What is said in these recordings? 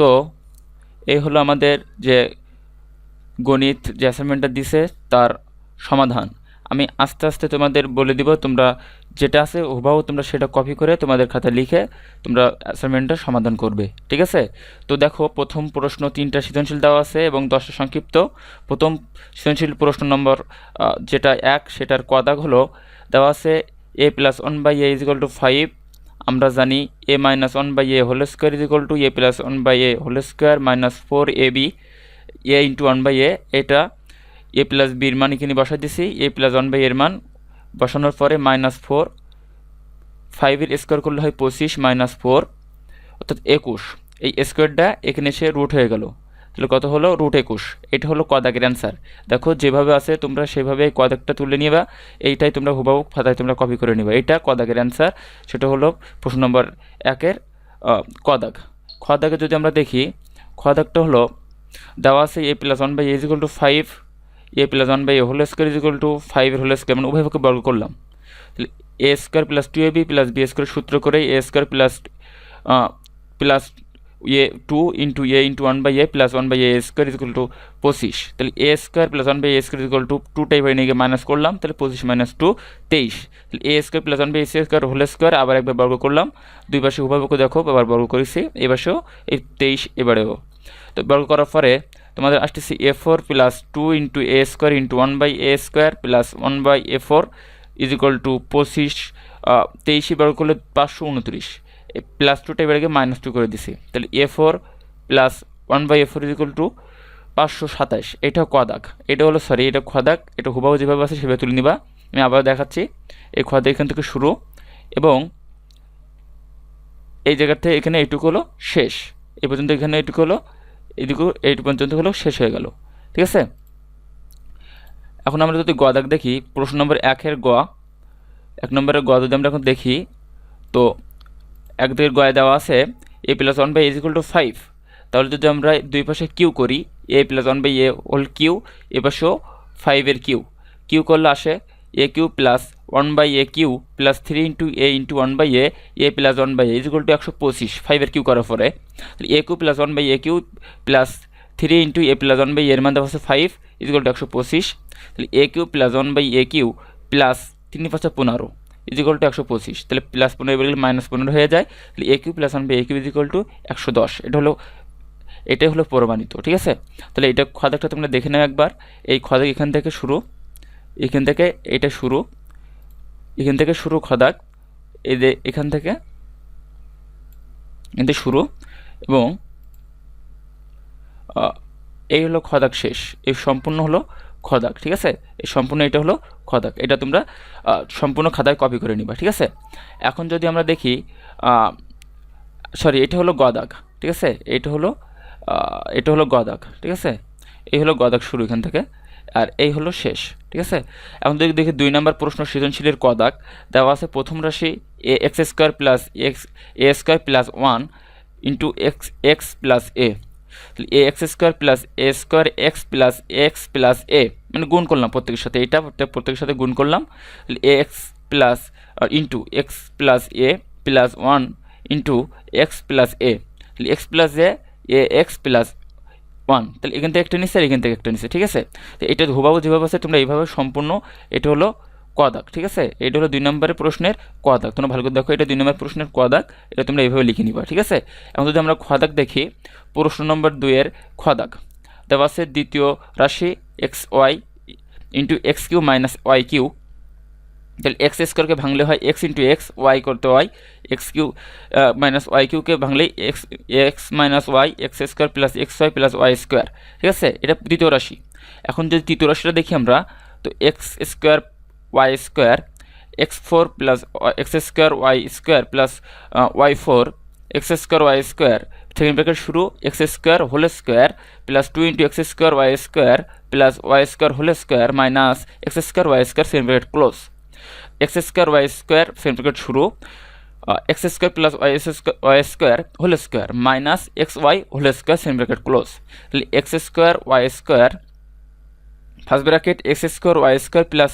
তো এই হলো আমাদের যে গণিত যে অ্যাসাইনমেন্টটা দিছে, তার সমাধান। আমি আস্তে আস্তে তোমাদের বলে দিব, তোমরা যেটা আছে হুবাহু তোমরা সেটা কপি করে তোমাদের খাতায় লিখে তোমরা অ্যাসাইনমেন্টটা সমাধান করবে, ঠিক আছে? তো দেখো, প্রথম প্রশ্ন তিনটা সৃজনশীল দেওয়া আছে এবং দশটা সংক্ষিপ্ত। প্রথম সৃজনশীল প্রশ্ন নম্বর যেটা এক, সেটার কদাগ হলো, দেওয়া আছে a plus one by a is equal to five আমরা জানি a minus one by a whole square is equal to a plus one by a whole square minus four a b a into one by a এটা a plus বির মান এখানে বসাই দিছি এ plus one by এর মান বসানোর পরে মাইনাস ফোর ফাইভের স্কোয়ার করলে হয় পঁচিশ মাইনাস ফোর অর্থাৎ একুশ। এই স্কোয়ারটা এখানে এসে রুট হয়ে গেল। তাহলে কত হলো? রুট একুশ। এটা হলো কদাকের অ্যান্সার দেখো, যেভাবে আছে, তোমরা সেভাবে এই কদাকটা তুলে নিবা। এইটাই তোমরা হুবাহু খাতায় তোমরা কপি করে নিবা। এটা কদাকের অ্যান্সার সেটা হলো প্রশ্ন নম্বর একের কদাক খদাকে যদি আমরা দেখি খদাকটা হলো, দেওয়া আছে a plus one by a is equal to five a plus one by a whole square is equal to ফাইভের হোল স্কোয়ার মানে উভয়পক্ষে বর্গ করলাম। তাহলে a square plus two a b plus b square সূত্র করে a square plus plus a two into a into one by a plus one by a square is equal to পঁচিশ তাহলে a square plus one by a square is equal to two type হয়ে নিয়ে minus করলাম, তাহলে পঁচিশ minus two তেইশ। তাহলে a square plus one by a square whole square আবার একবার বর্গ করলাম। দুই পাশে উভয়পক্ষ দেখো, আবার বর্গ করেছি পাশেও, এই তেইশ এবারেও। তো বর্গ করার পরে তোমাদের আসতেছে a four plus two into a square into one by a square plus one by a four is equal to পঁচিশ তেইশে বর্গ করলে পাঁচশো উনত্রিশ। প্লাস টুটা এবার মাইনাস টু করে দিছি। তাহলে a four plus one by a four is equal to পাঁচশো সাতাশ। এটা কদাক এটা হলো সরি এটা খদাক এটা হুবাহু যেভাবে আছে সেভাবে তুলে নিবা। আমি আবার দেখাচ্ছি। এই খদাক এখান থেকে শুরু। এবং এই জায়গা থেকে এখানে এইটুকু হলো শেষ। এই পর্যন্ত এখানে এইটুকু হলো, এইটুকু এইটুকু পর্যন্ত হলো শেষ হয়ে গেল। ঠিক আছে? এখন আমরা যদি গদাক দেখি, প্রশ্ন নম্বর একের গ। এক নম্বরের গ যদি আমরা এখন দেখি, তো এক দুইয়ের গয়ে দেওয়া আছে a plus one by is equal to five তাহলে যদি আমরা দুই পাশে কিউ করি a plus one by a whole cube এ পাশেও ফাইভের কিউ কিউ করলে আসে a cube plus one by a cube plus three into a into one by a a plus one by a equal to একশো পঁচিশ ফাইভের cube করার পরে। A cube plus one by a cube plus three into a plus one by এর দেওয়া আছে five is equal to একশো পঁচিশ। তাহলে a cube plus one by a cube plus তিন পাঁচটা পনেরো। ইজ ইকুয়াল টু একশো পঁচিশ তাহলে প্লাস পনেরো এবার মাইনাস পনেরো হয়ে যায়। তাহলে a cube plus one by a cube is equal to একশো দশ এটা হলো, এটাই হলো প্রমাণিত, ঠিক আছে? তাহলে এটা খদাকটা তোমরা দেখে নাও একবার। এই খদাক এখান থেকে শুরু। এখান থেকে এটা শুরু। এখান থেকে শুরু খদাক। যে এখান থেকে। থেকে শুরু। এবং এই হলো খদাক শেষ। এই সম্পূর্ণ হলো খদাক, ঠিক আছে? এই সম্পূর্ণ এটা হলো খদাক। এটা তোমরা সম্পূর্ণ খাতায় কপি করে নিবা, ঠিক আছে? এখন যদি আমরা দেখি সরি এটা হলো গদাক, ঠিক আছে? এটা হলো এটা হলো গদাক, ঠিক আছে? এই হলো গদাক শুরু এখান থেকে, আর এই হলো শেষ, ঠিক আছে? এখন যদি দেখি দুই নম্বর প্রশ্ন, সৃজনশীলের কদাক দেওয়া আছে প্রথম রাশি a x square plus x a square plus one into x x plus a a x square plus a square x plus x plus a মানে গুণ করলাম প্রত্যেকের সাথে এটা প্রত্যেকের সাথে গুণ করলাম a x plus into x plus a plus one into x plus a x plus a a x plus one, তাহলে এখান থেকে একটা নিচ্ছে আর এখান থেকে একটা নিচ্ছে, ঠিক আছে? তো এটা হুবাহু যেভাবে আছে, তোমরা এইভাবে সম্পূর্ণ, এটা হলো কদাক, ঠিক আছে? এটা হলো দুই নম্বরের প্রশ্নের কদাক। তোমরা ভালো করে দেখো, এটা দুই নম্বর প্রশ্নের কদাক, এটা তোমরা এইভাবে লিখে নিবা, ঠিক আছে? এখন যদি আমরা খদাক দেখি, প্রশ্ন নম্বর দুইয়ের খদাক দেওয়া আছে দ্বিতীয় রাশি x y into x cube minus y cube তাহলে এক্স স্কোয়ারকে ভাঙলে হয় এক্স ইন্টু এক্স ওয়াই করতে হয় এক্স কিউ মাইনাস ওয়াই কিউকে ভাঙলে x x minus y x square plus x y plus y square ঠিক আছে? এটা দ্বিতীয় রাশি। এখন যদি তৃতীয় রাশিটা দেখি আমরা, তো x square y square x four plus x square y square plus y four x square y square second bracket শুরু x square whole square plus two into x square y square plus y square whole square minus x square y square second bracket close x square y square second bracket শুরু x square plus y square y square whole square minus x y whole square second bracket close তাহলে x square y square first bracket x square y square plus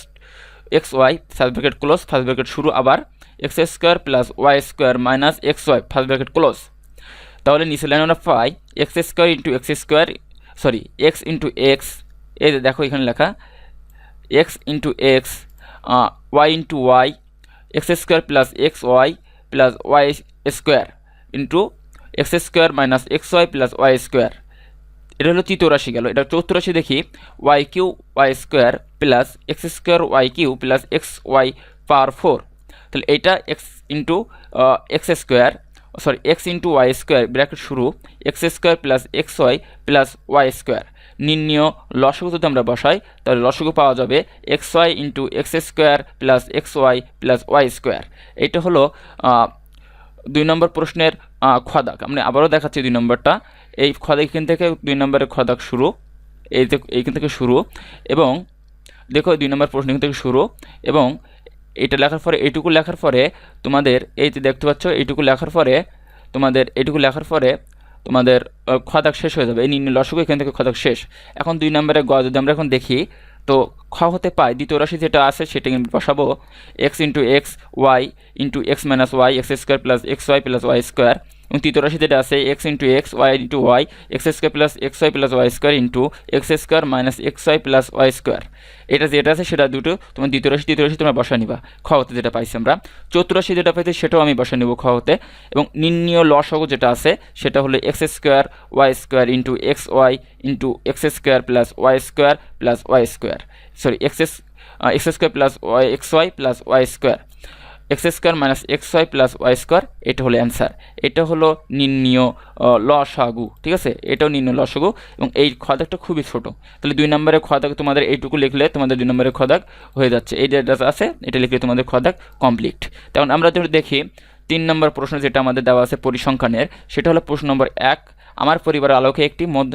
x y first bracket close first bracket শুরু আবার x square plus y square minus x y first bracket close তাহলে নিচে line আমরা পাই x square into x square sorry x into x এই দেখো এখানে লেখা x into x y into y x square plus x y plus y square into x square minus x y plus y square এটা হলো তৃতীয় রাশি গেল। এটা চতুর্থ রাশি দেখি y cube y square plus x square y cube plus x y power four তাহলে এইটা x into x square sorry x into y square bracket শুরু x square plus x y plus y square নির্ণীয় লসগু যদি আমরা বসাই, তাহলে লসগু পাওয়া যাবে x y into x square plus x y plus y square এটা হলো দুই নম্বর প্রশ্নের খদাক আমি আবারও দেখাচ্ছি দুই নম্বরটা। এই খদাক এখান থেকে দুই নম্বরের খদাক শুরু, এই এইখান থেকে শুরু, এবং দেখো দুই নম্বর প্রশ্ন এখান থেকে শুরু, এবং এটা লেখার পরে, এইটুকু লেখার পরে তোমাদের, এই যে দেখতে পাচ্ছ, এইটুকু লেখার পরে তোমাদের, এইটুকু লেখার পরে তোমাদের খদাক শেষ হয়ে যাবে। এই নিম্ন লসক এখান থেকে খদাক শেষ। এখন দুই নম্বরে গ যদি আমরা এখন দেখি, তো খ হতে পাই দ্বিতীয় রাশি যেটা আছে সেটা কিন্তু বসাবো x into x y into x minus y x square plus x y plus y square এবং তৃতীয় রাশি যেটা আছে x into x y into y x square plus x y plus y square into x square minus x y plus y square এটা যেটা আছে সেটা দুটো, তোমার দ্বিতীয় রাশি, তৃতীয় রাশি তোমরা বসা নিবা। হতে যেটা পাইছি আমরা। চতুরাশি যেটা পাইছি সেটাও আমি বসা নিব হতে। এবং নির্ণীয় লসগু যেটা আছে, সেটা হলো x square y square into x y into x square plus y square plus y square sorry x x square plus y x y plus y square x square minus x y plus y square, এটা হলো answer এটা হলো নির্ণীয় লসাগু, ঠিক আছে? এটাও নির্ণয় লসাগু এবং এই খদাকটা খুবই ছোট। তাহলে দুই নম্বরের খদাক তোমাদের এইটুকু লিখলে তোমাদের দুই নম্বরের খদাক হয়ে যাচ্ছে। এই যেটা আছে, এটা লিখলে তোমাদের খদাক কমপ্লিট তখন আমরা যদি দেখি, তিন নম্বর প্রশ্ন যেটা আমাদের দেওয়া আছে পরিসংখ্যানের, সেটা হলো প্রশ্ন নম্বর এক, আমার পরিবারের আলোকে একটি মদ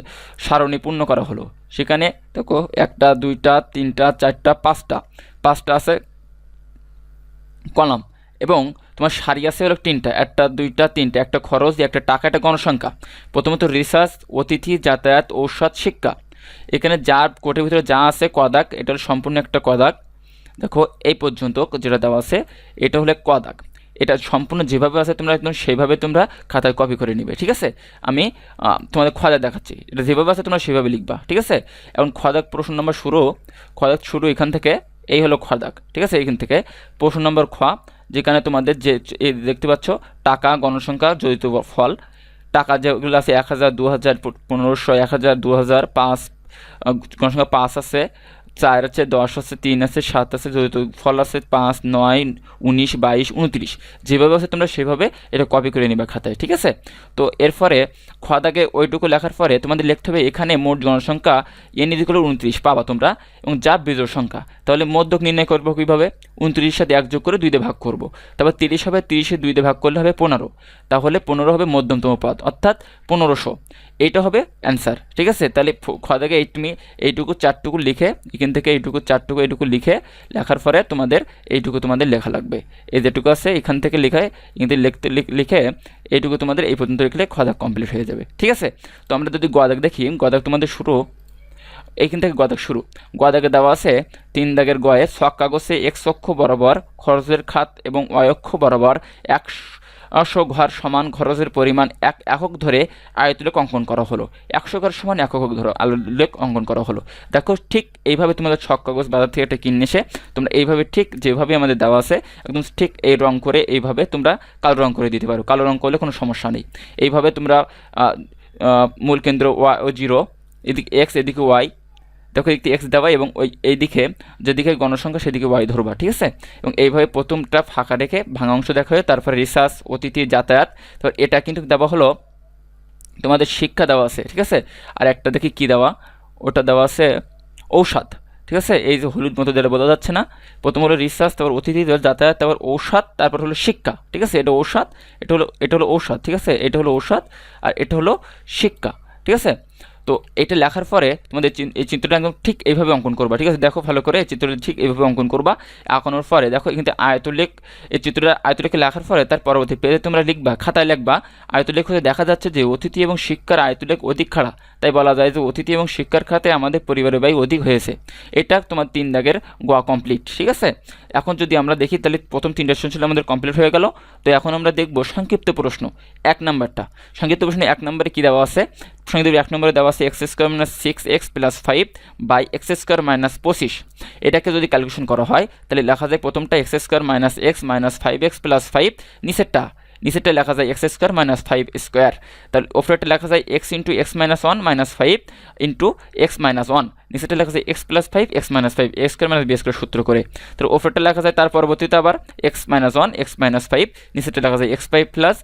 সারণী পূর্ণ করা হলো। সেখানে দেখো একটা, দুইটা, তিনটা, চারটা, পাঁচটা। পাঁচটা আছে কলাম এবং তোমার সারি আছে হলো তিনটা, একটা, দুইটা, তিনটা, একটা খরচ একটা টাকা, একটা গণসংখ্যা। প্রথমত রিসার্চ, অতিথি, যাতায়াত, ঔষধ, শিক্ষা। এখানে যা কোটের ভিতরে যা আছে কদাক, এটা হলো সম্পূর্ণ একটা কদাক। দেখো, এই পর্যন্ত যেটা দেওয়া আছে, এটা হলো কদাক। এটা সম্পূর্ণ যেভাবে আছে তোমরা একদম সেইভাবে তোমরা খাতায় কপি করে নিবে, ঠিক আছে? আমি তোমাদের খদাক দেখাচ্ছি। এটা যেভাবে আছে তোমরা সেভাবে লিখবা, ঠিক আছে? এখন খদাক প্রশ্ন নম্বর শুরু, খদাক শুরু এখান থেকে। এই হলো খদাক ঠিক আছে? এইখান থেকে প্রশ্ন নম্বর খোয়া, যেখানে তোমাদের যে দেখতে পাচ্ছ, টাকা গণসংখ্যা, জড়িত ফল। টাকা যেগুলো আছে, এক হাজার দু হাজার পনেরোশো, এক হাজার দু হাজার পাঁচ গণসংখ্যা পাঁচ আছে। চার আছে, দশ আছে, তিন আছে, সাত আছে ফল আছে, পাঁচ, নয়, উনিশ, বাইশ, উনত্রিশ। যেভাবে আছে তোমরা সেভাবে এটা কপি করে নিবে খাতায়, ঠিক আছে? তো এরপরে খদাকে ওইটুকু লেখার পরে তোমাদের লিখতে হবে এখানে মোট জনসংখ্যা এন ইদিগুলো উনত্রিশ, পাবা তোমরা, এবং যা বিজোড় সংখ্যা। তাহলে মধ্যক নির্ণয় করব কীভাবে? উনত্রিশের সাথে এক যোগ করে দুইতে ভাগ করব। তারপর তিরিশ হবে, তিরিশে দুইতে ভাগ করলে হবে পনেরো। তাহলে পনেরো হবে মধ্যমতম পদ, অর্থাৎ পনেরোশো। এইটা হবে অ্যান্সার ঠিক আছে? তাহলে ফ- খ থেকে এই তুমি এইটুকু চারটুকু লিখে এখান থেকে এইটুকু, চারটুকু এইটুকু লিখে লেখার পরে তোমাদের এইটুকু তোমাদের লেখা লাগবে। এই যেটুকু আছে এখান থেকে লেখায় এখান থেকে লিখতে লিখ- লিখে এইটুকু তোমাদের এই পর্যন্ত লিখলে খদাক কমপ্লিট হয়ে যাবে। ঠিক আছে? তো আমরা যদি গদাক দেখি গদাক তোমাদের শুরু। এইখান থেকে গদাক শুরু। গদাকে দেওয়া আছে তিন দাগের গয়ে ছক কাগজে এক অক্ষ বরাবর খরচের খাত এবং অয়ক্ষ বরাবর একশো ঘর সমান খরচের পরিমাণ এক একক ধরে আয়তলেখ অঙ্কন করা হলো। একশো ঘর সমান এক একক ধরো আলোলেখ অঙ্কন করা হলো। দেখো ঠিক এইভাবে তোমাদের ছক কাগজ বাজার থেকে এটা কিনে এসে তোমরা এইভাবে ঠিক যেভাবে আমাদের দেওয়া আছে, একদম ঠিক এই রং করে এইভাবে তোমরা কালো রং করে দিতে পারো। কালো রং করলে কোনো সমস্যা নেই। এইভাবে তোমরা মূল কেন্দ্র ওয়াই ও জিরো, এদিকে এক্স, এদিকে ওয়াই দেখো একটি এক্স দেওয়া এবং ওই, এই এইদিকে যেদিকে গণসংখ্যা সেদিকে ওয়াই ধরবা, ঠিক আছে? এবং এইভাবে প্রথমটা ফাঁকা রেখে ভাঙা অংশ দেখা হয় তারপরে রিসার্চ অতিথি, যাতায়াত, তো এটা কিন্তু দেওয়া হলো তোমাদের শিক্ষা দেওয়া আছে, ঠিক আছে? আর একটা দেখি কি দেওয়া? ওটা দেওয়া আছে ঔষধ, ঠিক আছে? এই যে হলুদ মতো যেটা বোঝা যাচ্ছে না, প্রথম হলো রিসার্চ তারপর অতিথি যাতায়াত, তারপর ঔষধ, তারপর হলো শিক্ষা, ঠিক আছে? এটা ঔষধ, এটা হলো এটা হলো ঔষধ, ঠিক আছে? এটা হলো ঔষধ আর এটা হলো শিক্ষা, ঠিক আছে? তো এটা লেখার পরে তোমাদের এই চিত্রটা একদম ঠিক এইভাবে অঙ্কন করবা, ঠিক আছে? দেখো ভালো করে এই চিত্রটা ঠিক এইভাবে অঙ্কন করবা। আঁকানোর পরে দেখো কিন্তু আয়তলেখ, এই চিত্রটা আয়তলেখে লেখার পরে তার পরবর্তী পেজে তোমরা লিখবা, খাতায় লিখবা। আয়তলেখ হতে দেখা যাচ্ছে যে অতিথি এবং শিক্ষার আয়তলেখ অধিক খাড়া। তাই বলা যায় যে অতিথি এবং শিক্ষার খাতে আমাদের পরিবারের ব্যয় অধিক হয়েছে। এটা তোমার তিন দাগের গোয়া কমপ্লিট ঠিক আছে? এখন যদি আমরা দেখি তাহলে প্রথম তিনটা সেশন ছিল আমাদের কমপ্লিট হয়ে গেল। তো এখন আমরা দেখব সংক্ষিপ্ত প্রশ্ন, এক নাম্বারটা। সংক্ষিপ্ত প্রশ্ন এক নম্বরে কী দেওয়া আছে? সংক্ষিপ্ত এক নম্বরে দেওয়া আছে x square minus six x plus five by x square minus পঁচিশ। এটাকে যদি ক্যালকুলেশন করা হয়, তাহলে লেখা যায় প্রথমটা x square minus x minus five x plus five, নিচেরটা। নিচেরটা লেখা যায় x square minus five square. তাহলে ওপরেরটা লেখা যায় x into x minus one minus five into x minus one. নিচেরটা লেখা যায় x plus five, x minus five, x square minus b square সূত্র করে। তাহলে ওপরেরটা লেখা যায় তার পরবর্তীতে আবার x minus one, x minus five, নিচেরটা লেখা যায় x five plus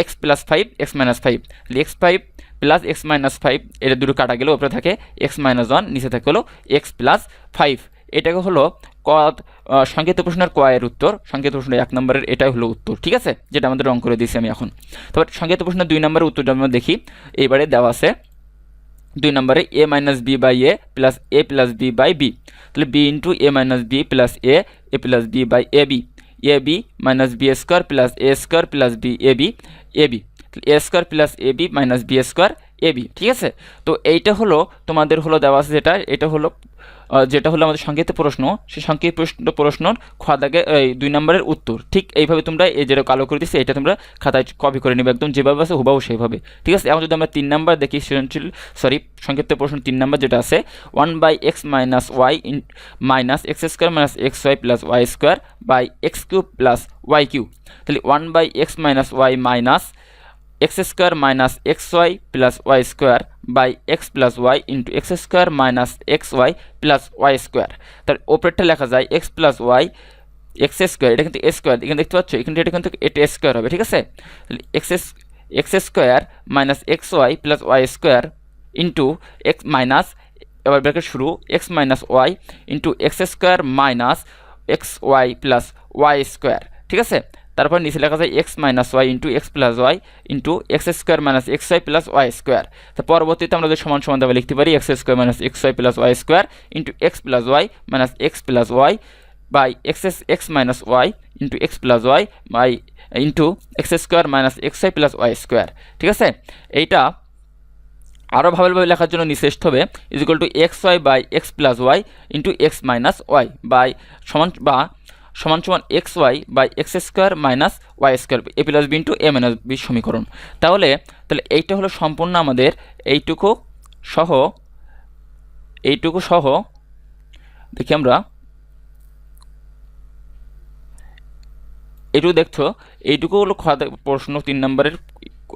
x plus five, x minus five. তাহলে x five plus x minus five এটা দুটো কাটা গেলে ওপরে থাকে এক্স মাইনাস ওয়ান নিচে থাকে হলো এক্স প্লাস ফাইভ এটাকে হলো ক সংকেত প্রশ্নের কয়ের উত্তর সংকেত প্রশ্ন এক নম্বরের এটাই হলো উত্তর, ঠিক আছে? যেটা আমাদের রং করে দিয়েছি আমি এখন। তবে সংকেত প্রশ্নের দুই নম্বরের উত্তরটা আমরা দেখি। এইবারে দেওয়া আছে দুই নম্বরে a minus b by a plus a plus b by b তাহলে b into a minus b plus a a plus b by a b a b minus b square plus a square plus b a b a b a square plus a b minus b square a b ঠিক আছে? তো এইটা হলো তোমাদের হলো দেওয়া আছে যেটা, এটা হলো যেটা হলো আমাদের সংক্ষিপ্ত প্রশ্ন। সেই সংক্ষিপ্ত প্রশ্ন, প্রশ্নর খাতাকে এই দুই নম্বরের উত্তর। ঠিক এইভাবে তোমরা এই যেটা কালো করে দিচ্ছে এটা তোমরা খাতায় কপি করে নেবে, একদম যেভাবে আছে হুবাহু সেইভাবে। ঠিক আছে? এখন যদি আমরা তিন নাম্বার দেখি, সৃজনশীল সরি সংক্ষিপ্ত প্রশ্ন তিন নাম্বার যেটা আছে one by x minus y in minus x square minus x y plus y square by x cube plus y cube তাহলে one by x minus y minus x square minus x y plus y square by x plus y into x square minus x y plus y square. তার ওপরেরটা লেখা যায় x plus y x square. এটা কিন্তু square. এখানে দেখতে পাচ্ছ, এখানে এটা কিন্তু এটা স্কোয়ার হবে, ঠিক আছে? X x square minus x y plus y square into x minus, এবার ব্র্যাকেট শুরু, x minus y into x square minus x y plus y square, ঠিক আছে? তারপর নিচে লেখা যায় x minus y into x plus y into x square minus x y plus y square তো পরবর্তীতে আমরা যদি সমান সমান দেওয়া লিখতে পারি x square minus x y plus y square into x plus y minus x plus y by x s x minus y into x plus y by into x square minus x y plus y square ঠিক আছে? এইটা আরও ভালোভাবে লেখার জন্য নিষেধ হবে। Is equal to x y by x plus y into x minus y by সমান বা সমান সমান x y by x square minus y square a plus b into a minus b সমীকরণ। তাহলে তাহলে এইটা হলো সম্পূর্ণ আমাদের এইটুকু সহ এইটুকু সহ, দেখি আমরা, এইটুকু দেখছ, এইটুকু হলো প্রশ্ন তিন নম্বরের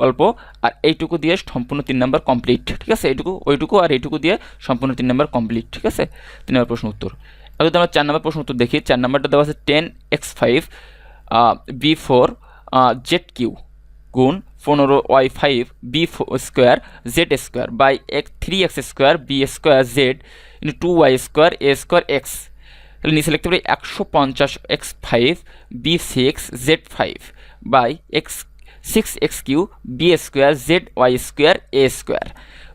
গল্প আর এইটুকু দিয়ে সম্পূর্ণ তিন নম্বর কমপ্লিট ঠিক আছে? এইটুকু, ওইটুকু আর এইটুকু দিয়ে সম্পূর্ণ তিন নম্বর কমপ্লিট ঠিক আছে? তিন নম্বর প্রশ্ন উত্তর। যদি আমরা চার নম্বর প্রশ্ন উত্তর দেখি, চার নম্বরটা দেওয়া আছে ten x five b four z cube গুণ পনেরো y five b square z square by x three x square b square z into two y square a square x তাহলে নিচে লিখতে পারি একশো পঞ্চাশ x five b six z five by x six x cube b square z y square a square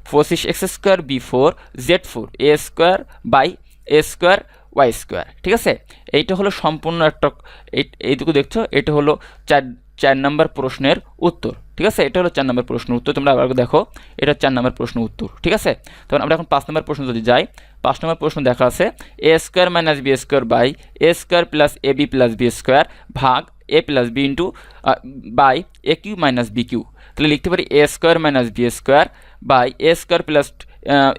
four পঁচিশ x square b four z four a square by a square y square ঠিক আছে? এইটা হলো সম্পূর্ণ একটা, এই- এইটুকু দেখছ, এটা হলো চার চার নম্বর প্রশ্নের উত্তর, ঠিক আছে? এটা হলো চার নম্বর প্রশ্ন উত্তর, তোমরা আবার দেখো, এটা চার নম্বর প্রশ্ন উত্তর, ঠিক আছে? তখন আমরা এখন পাঁচ নম্বর প্রশ্ন যদি যাই, পাঁচ নম্বর প্রশ্ন দেখা আছে A square minus B square by A square plus A B plus B square ভাগ A plus B into by A cube minus B cube তাহলে লিখতে পারি A square minus B square by A square plus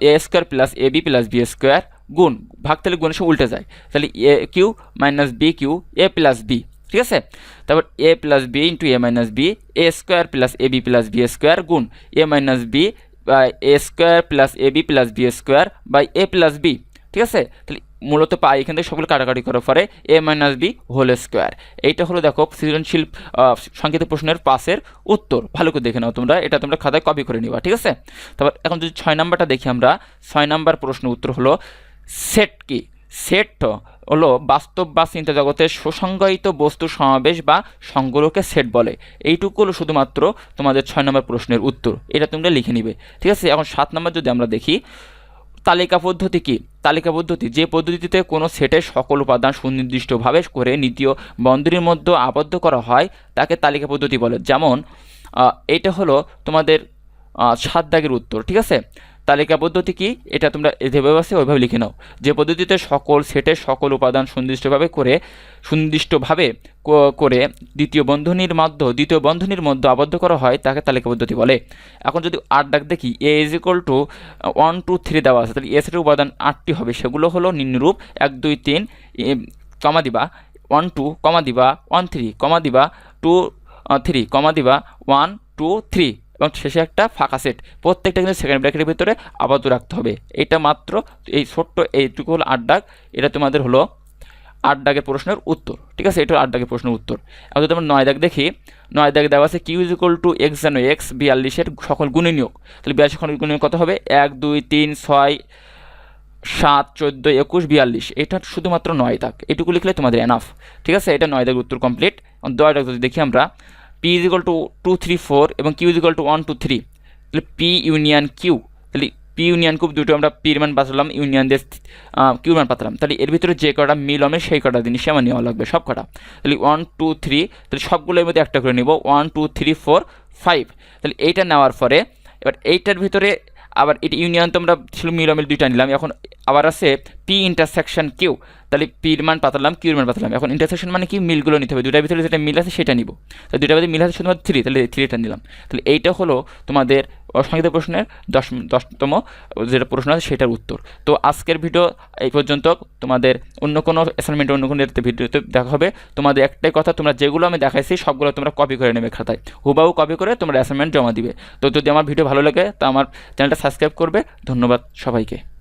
A square plus A B plus B square গুণ, ভাগ তাহলে গুণের সব উল্টে যায়। তাহলে A cube minus B cube A plus B ঠিক আছে? তারপর A plus B into A minus B A square plus A B plus B square গুণ A minus B by A square plus A B plus B square by A plus B ঠিক আছে? তাহলে মূলত পাই এখান থেকে সবগুলো কাটাকাটি করার পরে A minus B whole square এইটা হলো দেখো সৃজনশীল সংক্ষিপ্ত প্রশ্নের পাশের উত্তর। ভালো করে দেখে নাও তোমরা, এটা তোমরা খাতায় কপি করে নিবা, ঠিক আছে? তারপর এখন যদি ছয় নাম্বারটা দেখি আমরা, ছয় নাম্বার প্রশ্ন উত্তর হলো সেট কি সেট হলো বাস্তব বা চিন্তা জগতের সুসংজ্ঞায়িত বস্তু সমাবেশ বা সংগ্রহকে সেট বলে। এইটুকু হলো শুধুমাত্র তোমাদের ছয় নম্বর প্রশ্নের উত্তর। এটা তোমরা লিখে নিবে। ঠিক আছে? এখন সাত নম্বর যদি আমরা দেখি, তালিকা পদ্ধতি কি? তালিকা পদ্ধতি, যে পদ্ধতিতে কোনো সেটের সকল উপাদান সুনির্দিষ্টভাবে করে নীতিও বন্ধনীর মধ্যে আবদ্ধ করা হয়, তাকে তালিকা পদ্ধতি বলে। যেমন এটা হলো তোমাদের সাত দাগের উত্তর। ঠিক আছে? তালিকা পদ্ধতি কি? এটা তোমরা যেভাবে আছে ওইভাবে লিখে নাও। যে পদ্ধতিতে সকল সেটের সকল উপাদান সুনির্দিষ্টভাবে করে সুনির্দিষ্টভাবে করে দ্বিতীয় বন্ধনীর মধ্যে, দ্বিতীয় বন্ধনীর মধ্যে আবদ্ধ করা হয়, তাকে তালিকা পদ্ধতি বলে। এখন যদি আট ডাক দেখি A is equal to one two three দেওয়া আছে, তাহলে এ সেটের উপাদান আটটি হবে। সেগুলো হলো নিম্নরূপ, এক, দুই, তিন কমা দিবা ওয়ান টু কমা দিবা ওয়ান থ্রি কমা দিবা টু থ্রি কমা দিবা ওয়ান টু থ্রি এবং শেষে একটা ফাঁকা সেট। প্রত্যেকটা কিন্তু সেকেন্ড ব্র্যাকেটের ভিতরে আবদ্ধ রাখতে হবে। এটা মাত্র এই ছোট্ট এইটুকু হলো আট ডাক এটা তোমাদের হলো আট দাগের প্রশ্নের উত্তর। ঠিক আছে? এটা আট দাগের প্রশ্নের উত্তর। এখন যদি আমরা নয় দাগ দেখি, নয় দাগে দেওয়া আছে Q is equal to X জানো এক্স বিয়াল্লিশের সকল গুণে নিয়োগ। তাহলে বিয়াল্লিশ সকল গুণনীয়ক কত হবে? এক, দুই, তিন, ছয়, সাত, চোদ্দ, একুশ, বিয়াল্লিশ। এটা শুধুমাত্র নয় দাগ। এটুকু লিখলে তোমাদের এনাফ ঠিক আছে? এটা নয় দাগের উত্তর কমপ্লিট দশ দাগ যদি দেখি আমরা P is equal to two three four এবং Q is equal to one two three তাহলে পি ইউনিয়ন কিউ তাহলে পি ইউনিয়ন কিউব দুটো আমরা পির মান বাঁচলাম ইউনিয়ন দিয়ে কিউ মান পাতলাম। তাহলে এর ভিতরে যে কটা মিল হবে সেই কটা জিনিস আমার নেওয়া লাগবে, সব কটা। তাহলে ওয়ান টু থ্রি তাহলে সবগুলোর মধ্যে একটা করে নেব one two three four five তাহলে এইটা নেওয়ার পরে, এবার এইটার ভিতরে আবার এটা ইউনিয়ন তো আমরা ছিল মিলমিল দুইটা নিলাম, এখন আবার আছে পি ইন্টারসেকশন কিউ তাহলে পির মান পাতালাম, কিউর মান পাতালাম। এখন ইন্টারসেকশন মানে কি? মিলগুলো নিতে হবে। দুটার ভিতরে যেটা মিল আছে সেটা নিব। তো দুটার ভিতরে মিল আছে শুধুমাত্র থ্রি তাহলে থ্রিটা নিলাম। তাহলে এইটা হলো তোমাদের অসংখ্য প্রশ্নের দশ, দশতম যেটা প্রশ্ন আছে সেটার উত্তর। তো আজকের ভিডিও এই পর্যন্ত। তোমাদের অন্য কোনো অ্যাসাইনমেন্ট অন্য কোনো ভিডিওতে দেখা হবে। তোমাদের একটাই কথা, তোমরা যেগুলো আমি দেখাইছি, সবগুলো তোমরা কপি করে নেবে খাতায়। হুবাহু কপি করে তোমরা অ্যাসাইনমেন্ট জমা দিবে। তো যদি আমার ভিডিও ভালো লাগে, তা আমার চ্যানেলটা সাবস্ক্রাইব করবে। ধন্যবাদ সবাইকে।